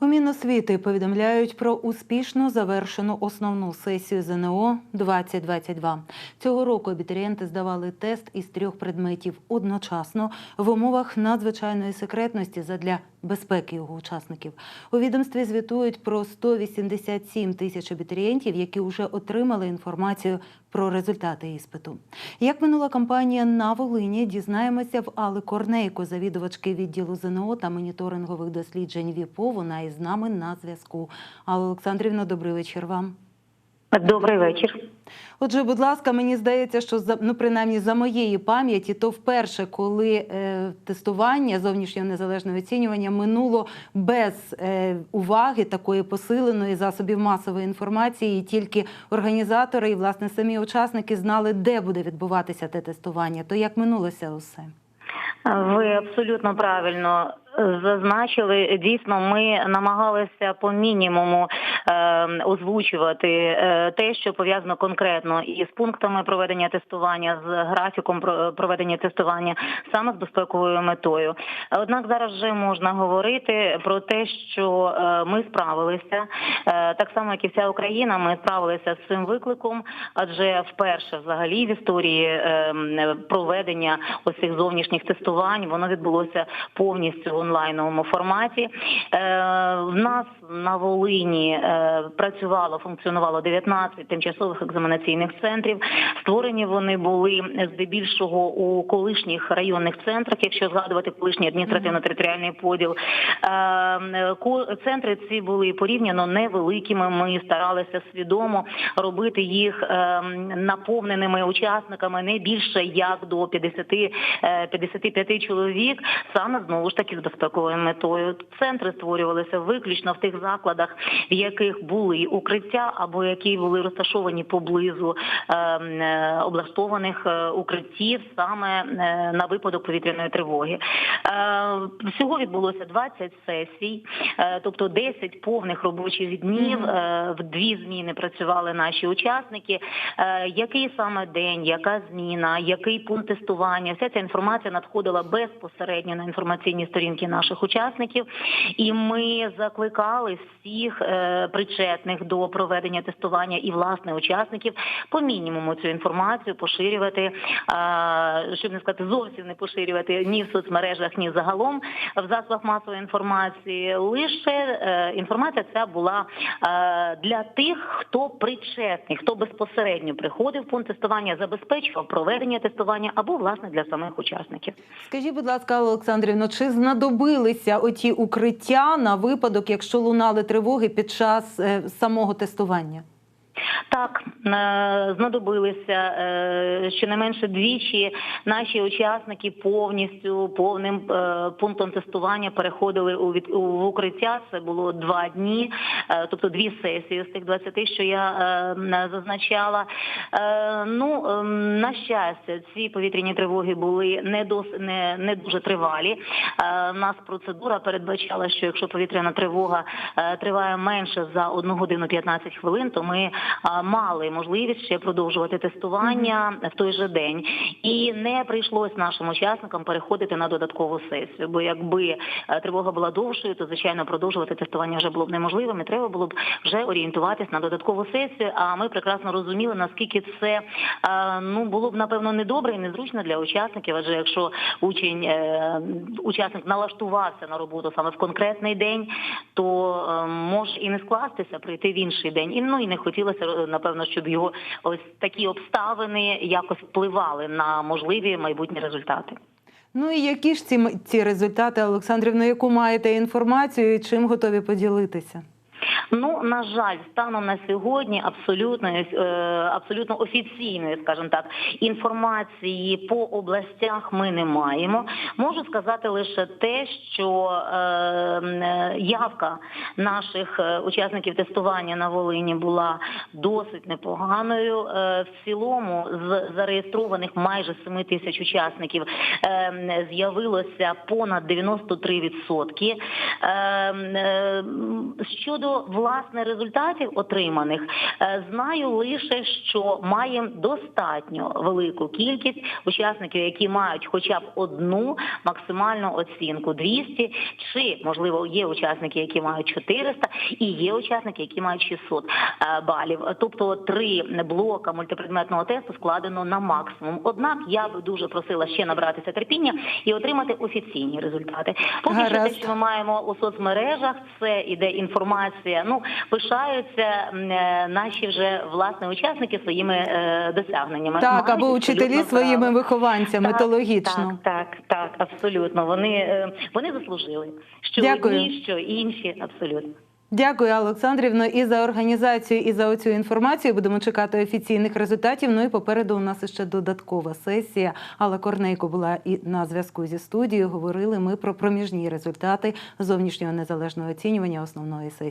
У Міносвіти повідомляють про успішно завершену основну сесію ЗНО 2022. Цього року абітурієнти здавали тест із трьох предметів одночасно в умовах надзвичайної секретності задля безпеки його учасників. У відомстві звітують про 187 тисяч абітурієнтів, які вже отримали інформацію про результати іспиту. Як минула кампанія на Волині, дізнаємося в Али Корнейко, завідувачки відділу ЗНО та моніторингових досліджень ВІПО. Вона із нами на зв'язку. Алла Олександрівна, добрий вечір вам. Добрий вечір. Отже, будь ласка, мені здається, що за ну принаймні за моєї пам'яті, то вперше, коли е, тестування зовнішнього незалежного оцінювання минуло без е, уваги такої посиленої засобів масової інформації, і тільки організатори і власне самі учасники знали, де буде відбуватися те тестування. То як минулося усе? Ви абсолютно правильно зазначили. Дійсно, ми намагалися по мінімуму е, озвучувати е, те, що пов'язано конкретно із пунктами проведення тестування, з графіком про- проведення тестування, саме з безпековою метою. Однак зараз вже можна говорити про те, що е, ми справилися е, так само, як і вся Україна. Ми справилися з цим викликом, адже вперше взагалі в історії е, проведення ось цих зовнішніх тестувань воно відбулося повністю в онлайновому форматі. В нас на Волині працювало, функціонувало 19 тимчасових екзаменаційних центрів. Створені вони були здебільшого у колишніх районних центрах, якщо згадувати колишній адміністративно-територіальний поділ. Е, Центри ці були порівняно невеликими. Ми старалися свідомо робити їх е, наповненими учасниками не більше як до 50, е, 55 чоловік, саме знову ж таки з безпековою метою. Центри створювалися виключно в тих закладах, в яких були укриття або які були розташовані поблизу е, е, облаштованих е, укриттів саме е, на випадок повітряної тривоги. Всього відбулося 20 сесій, тобто 10 повних робочих днів. В дві зміни працювали наші учасники. Який саме день, яка зміна, який пункт тестування? Вся ця інформація надходила безпосередньо на інформаційні сторінки наших учасників, і ми закликали всіх причетних до проведення тестування і власне учасників по мінімуму цю інформацію поширювати, е, щоб не сказати зовсім не поширювати ні в соцмережах, ні загалом в засобах масової інформації. Лише е, інформація ця була е, для тих, хто причетний, хто безпосередньо приходив в пункт тестування, забезпечував проведення тестування або власне для самих учасників. Скажіть, будь ласка, Олександрівно, чи знадобилися оті укриття на випадок, якщо лунали тривоги під час е, самого тестування? Так, е, знадобилися е, щонайменше двічі. Наші учасники повністю повним е, пунктом тестування переходили у від в укриття. Це було два дні, тобто дві сесії з тих 20, що я зазначала. Ну е, на щастя, ці повітряні тривоги були не дос не, не дуже тривалі. У нас процедура передбачала, що якщо повітряна тривога триває менше за 1 годину 15 хвилин, то ми мали можливість ще продовжувати тестування в той же день, і не прийшлось нашим учасникам переходити на додаткову сесію. Бо якби е, тривога була довшою, то звичайно продовжувати тестування вже було б неможливим. і Треба було б вже орієнтуватись на додаткову сесію. А ми прекрасно розуміли, наскільки це е, ну було б напевно недобре і незручно для учасників. Адже якщо учень е, учасник налаштувався на роботу саме в конкретний день, то може і не скластися прийти в інший день. І ну і не хотілося е, напевно, щоб його ось такі обставини якось впливали на можливі майбутні результати. Ну і які ж ці, ці результати, Олександрівна, яку маєте інформацію і чим готові поділитися? Ну на жаль, станом на сьогодні абсолютно е, абсолютно офіційної, скажімо так, інформації по областях ми не маємо. Можу сказати лише те, що е, е, явка наших учасників тестування на Волині була досить непоганою. В цілому з зареєстрованих майже 7 тисяч учасників з'явилося понад 93%. Е, е, Щодо власне результатів отриманих е, знаю лише, що маємо достатньо велику кількість учасників, які мають хоча б одну максимальну оцінку 200, чи можливо є учасники, які мають 400, і є учасники, які мають 600 е, балів. Тобто три блока мультипредметного тесту складено на максимум. Однак я би дуже просила ще набратися терпіння і отримати офіційні результати. Поки що те, що ми маємо у соцмережах, це іде інформація. Ну пишаються е, наші вже власне учасники своїми е, досягненнями. Так, або учителі своїми право. вихованцями, Так, то. Так, так, так, абсолютно. Вони е, вони заслужили. Що Дякую. одні, що інші, абсолютно. Дякую, Олександрівно, і за організацію, і за оцю інформацію. Будемо чекати офіційних результатів. Ну і попереду у нас ще додаткова сесія. Алла Корнейко була і на зв'язку зі студією. Говорили ми про проміжні результати зовнішнього незалежного оцінювання основної сесії.